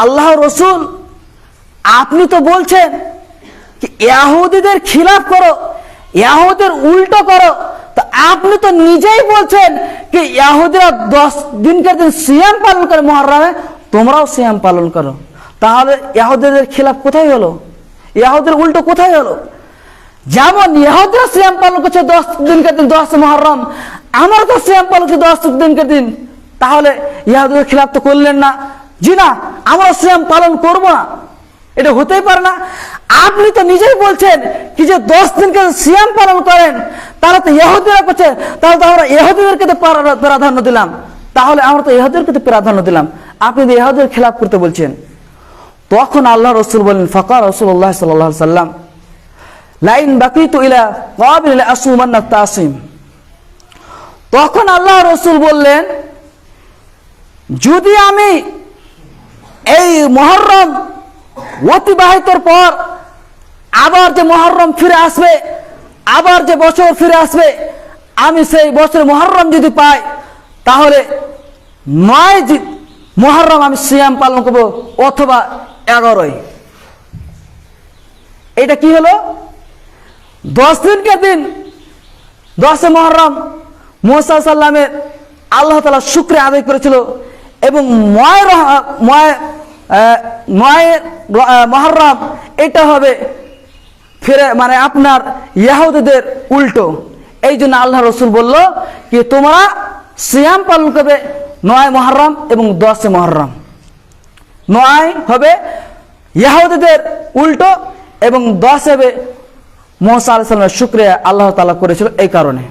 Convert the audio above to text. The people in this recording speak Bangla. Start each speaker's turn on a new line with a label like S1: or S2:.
S1: আল্লাহ রসুল, আপনি তো বলছেন ইয়াহুদিদের খিলাফ করো, ইয়াহুদের উল্টো করো, তো আপনি তো নিজেই বলছেন কি ইয়াহুদিরা দশ দিনকে দিন সিয়াম পালন করে মহরমে, তোমরাও সিয়াম পালন করো। তাহলে ইয়াহুদিদের খিলাফ কোথায় হলো? ইয়াহুদের উল্টো কোথায় হলো? যেমন ইহুদিরা সিয়াম পালন করছে দশ দিনকে দিন দশ মহরম, আমরা তো সিয়াম পালন করছি দশ দিনকে দিন তাহলে ইহুদের খিলাফ তো করলেন না। জি না, আমরা সিয়াম পালন করব না। এটা হতেই পারে না। আপনি তো নিজেই বলছেন কি যে দশ দিনকে সিয়াম পালন করেন তারা তো ইহুদিরা করছে, তাহলে তো আমরা ইহুদিদেরকে তো প্রাধান্য দিলাম। তাহলে আমরা তো ইহুদেরকে তো প্রাধান্য দিলাম। আপনি তো খিলাফ করতে বলছেন, তখন আল্লাহ রসুল বলেন ফকর রসুল্লাহ সাল্লাহ সাল্লাম, লাইন বাকিতু ইলা কাবিল আসুমান্না তাসিম। তখন আল্লাহ রসুল বললেন, যদি আমি এই মহরম অতিবাহিতর পর আবার যে মহরম ফিরে আসবে, আবার যে বছর ফিরে আসবে, আমি সেই বছর মহরম যদি পাই, তাহলে নয় মহরম আমি সিয়াম পালন করব অথবা এগারোই। এটা কি হলো? দশ দিনকে দিন দশে মহরম মোসা সাল্লামের আল্লাহ তালা শুক্রে আদায় করেছিল এবং ময় ময় ময় মহরম, এটা হবে ফিরে মানে আপনার ইয়াহুদিদের উল্টো। এই জন্য আল্লাহ রসুল বলল কি তোমরা সিয়াম পালন করবে, নয় মহরম এবং দশে মহরম। নয় হবে ইয়াহুদিদের উল্টো এবং দশ হবে মোসা আলাইসালামের শুক্রিয়া আল্লাহ তালা করেছিল এই কারণে।